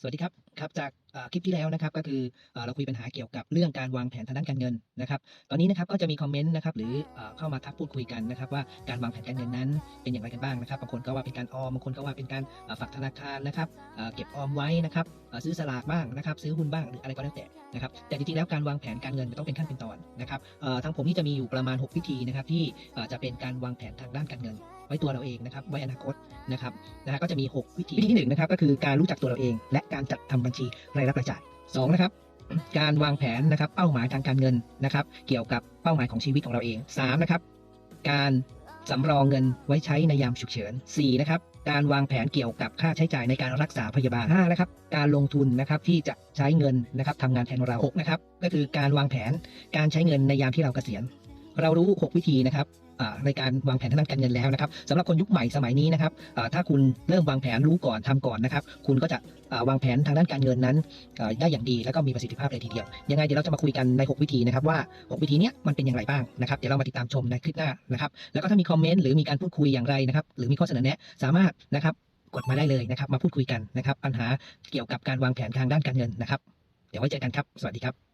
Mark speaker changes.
Speaker 1: สวัสดีครับครับจากคลิปที่แล้วนะครับก็คือเราคุยปัญหาเกี่ยวกับเรื่องการวางแผนทางด้านการเงินนะครับตอนนี้นะครับก็จะมีคอมเมนต์นะครับหรือเข้ามาทักพูดคุยกันนะครับว่าการวางแผนการเงินนั้นเป็นอย่างไรกันบ้างนะครับบางคนก็ว่าเป็นการออมบางคนก็ว่าเป็นการฝากธนาคารนะครับเก็บออมไว้นะครับซื้อสลากบ้างนะครับซื้อหุ้นบ้างหรืออะไรก็แล้วแต่นะครับแต่จริงๆแล้วการวางแผนการเงินมันต้องเป็นขั้นเป็นตอนนะครับเอ่อทางผมนี่จะมีอยู่ประมาณ 6 วิธีนะครับที่จะเป็นการวางแผนทางด้านการเงิน ไว้ตัวเราเองนะครับไว้อนาคตนะครับนะฮะก็จะมี 6 วิธีวิธีที่1นะครับก็คือการรู้จักตัวเราเอง และการจัดทำบัญชีรายรับรายจ่าย2นะครับการวางแผนนะครับเป้าหมายทางการเงินนะครับ เกี่ยวกับเป้าหมายของชีวิตของเราเอง3นะครับการสำรองเงินไว้ใช้ในยามฉุกเฉิน4นะครับการวางแผนเกี่ยวกับค่าใช้จ่ายในการรักษาพยาบาล5นะครับการลงทุนนะครับที่จะใช้เงินนะครับทำงานแทนเรา6นะครับก็คือการวางแผนการใช้เงินในยามที่เราเกษียณ เรารู้ 6 วิธีนะครับในการวางแผนทางด้านการเงินแล้วนะครับสำหรับคนยุคใหม่สมัยนี้นะครับถ้าคุณเริ่มวางแผนรู้ก่อนทำก่อนนะครับ คุณก็จะวางแผนทางด้านการเงินนั้น ได้อย่างดีแล้วก็มีประสิทธิภาพเลยทีเดียว ยังไงเดี๋ยวเราจะมาคุยกันใน 6 วิธีนะครับว่า 6 วิธีนี้มันเป็นอย่างไรบ้างนะครับเดี๋ยวเรามาติดตามชมในคลิปหน้านะครับ แล้วก็ถ้ามีคอมเมนต์หรือมีการพูดคุยอย่างไรนะครับ หรือมีข้อเสนอแนะสามารถนะครับกดมาได้เลยนะครับ มาพูดคุยกันนะครับ ปัญหาเกี่ยวกับการวางแผนทางด้านการเงินนะครับ เดี๋ยวไว้เจอกันครับ สวัสดีครับ